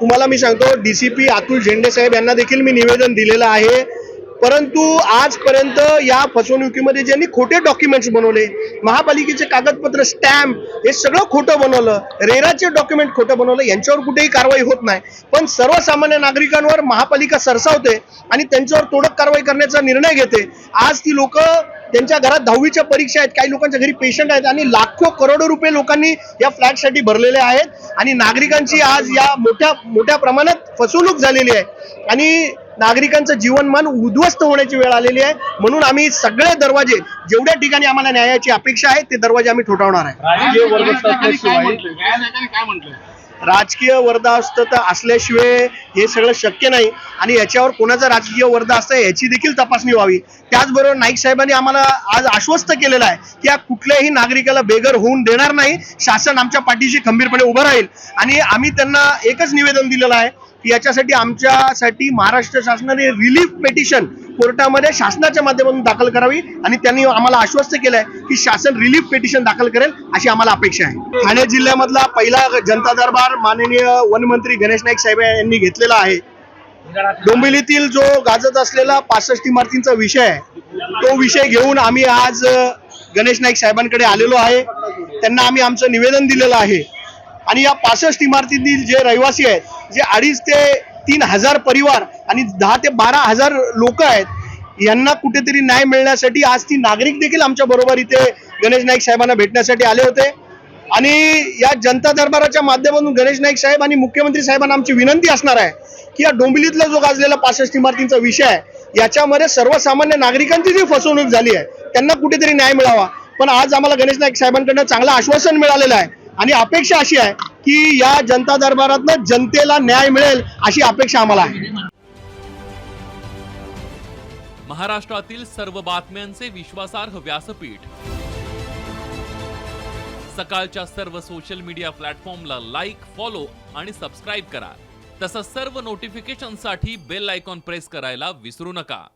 तुम्हाला मी सांगतो D C P Atul झेंडे साहेब यांना देखील मी निवेदन दिलेलं आहे. परंतु आजपर्यंत या फसवणुकीमध्ये ज्यांनी खोटे डॉक्युमेंट्स बनवले महापालिकेचे कागदपत्र स्टॅम्प हे सगळं खोटं बनवलं रेराचे डॉक्युमेंट खोटं बनवलं यांच्यावर कुठेही कारवाई होत नाही. पण सर्वसामान्य नागरिकांवर महापालिका सरसावते आणि त्यांच्यावर तोडक कारवाई करण्याचा निर्णय घेते. आज ती लोक त्यांच्या घरात दहावीच्या परीक्षा आहेत काही लोकांच्या घरी पेशंट आहेत आणि लाखो करोडो रुपये लोकांनी या फ्लॅटसाठी भरलेले आहेत. आणि नागरिकांची आज या मोठ्या मोठ्या प्रमाणात फसवणूक झालेली आहे. आणि नागरिकांचं जीवनमान उद्ध्वस्त होण्याची वेळ आलेली आहे. म्हणून आम्ही सगळे दरवाजे जेवढ्या ठिकाणी आम्हाला न्यायाची अपेक्षा आहे ते दरवाजे आम्ही ठोठावणार आहे. राजकीय वरदास्त काय असल्याशिवाय हे सगळं शक्य नाही. आणि याच्यावर कोणाचा राजकीय वरदास्त आहे याची देखील तपासणी व्हावी. त्याचबरोबर नाईक साहेबांनी आम्हाला आज आश्वस्त केलेलं आहे की या कुठल्याही नागरिकाला बेघर होऊन देणार नाही. शासन आमच्या पाठीशी खंबीरपणे उभं राहील. आणि आम्ही त्यांना एकच निवेदन दिलेलं आहे. याच्यासाठी आमच्यासाठी महाराष्ट्र शासनाने रिलीफ पेटिशन कोर्टामध्ये शासनाच्या माध्यमातून दाखल करावी आणि त्यांनी आम्हाला आश्वस्त केलंय की शासन रिलीफ पेटिशन दाखल करेल अशी आम्हाला अपेक्षा आहे. ठाणे जिल्ह्यामधला पहिला जनता दरबार माननीय वनमंत्री गणेश नाईक साहेब यांनी घेतलेला आहे. डोंबिवलीतील जो गाजत असलेला पासष्ट इमारतींचा विषय आहे तो विषय घेऊन आम्ही आज गणेश नाईक साहेबांकडे आलेलो आहे. त्यांना आम्ही आमचं निवेदन दिलेलं आहे. आणि या पासष्ट इमारतीतील जे रहिवासी आहेत जे अडीच ते तीन हजार परिवार आणि दहा ते बारा हजार लोक आहेत यांना कुठेतरी न्याय मिळण्यासाठी आज ती नागरिक देखील आमच्या बरोबर इथे गणेश नाईक साहेबांना भेटण्यासाठी आले होते. आणि या जनता दरबाराच्या माध्यमातून गणेश नाईक साहेब आणि मुख्यमंत्री साहेबांना आमची विनंती असणार आहे की या डोंबिवलीतला जो गाजलेला पासष्ट इमारतींचा विषय आहे याच्यामध्ये सर्वसामान्य नागरिकांची जी फसवणूक झाली आहे त्यांना कुठेतरी न्याय मिळावा. पण आज आम्हाला गणेश नाईक साहेबांकडनं चांगलं आश्वासन मिळालेलं आहे. आणि अपेक्षा अशी आहे की या जनता दरबारातनं जनतेला न्याय मिळेल अशी अपेक्षा आम्हाला आहे. महाराष्ट्रातील सर्व बातम्यांचे विश्वासार्ह व्यासपीठ. सकाळच्या सर्व सोशल मीडिया प्लॅटफॉर्मला लाईक फॉलो आणि सबस्क्राईब करा. तसंच सर्व नोटिफिकेशनसाठी बेल आयकॉन प्रेस करायला विसरू नका.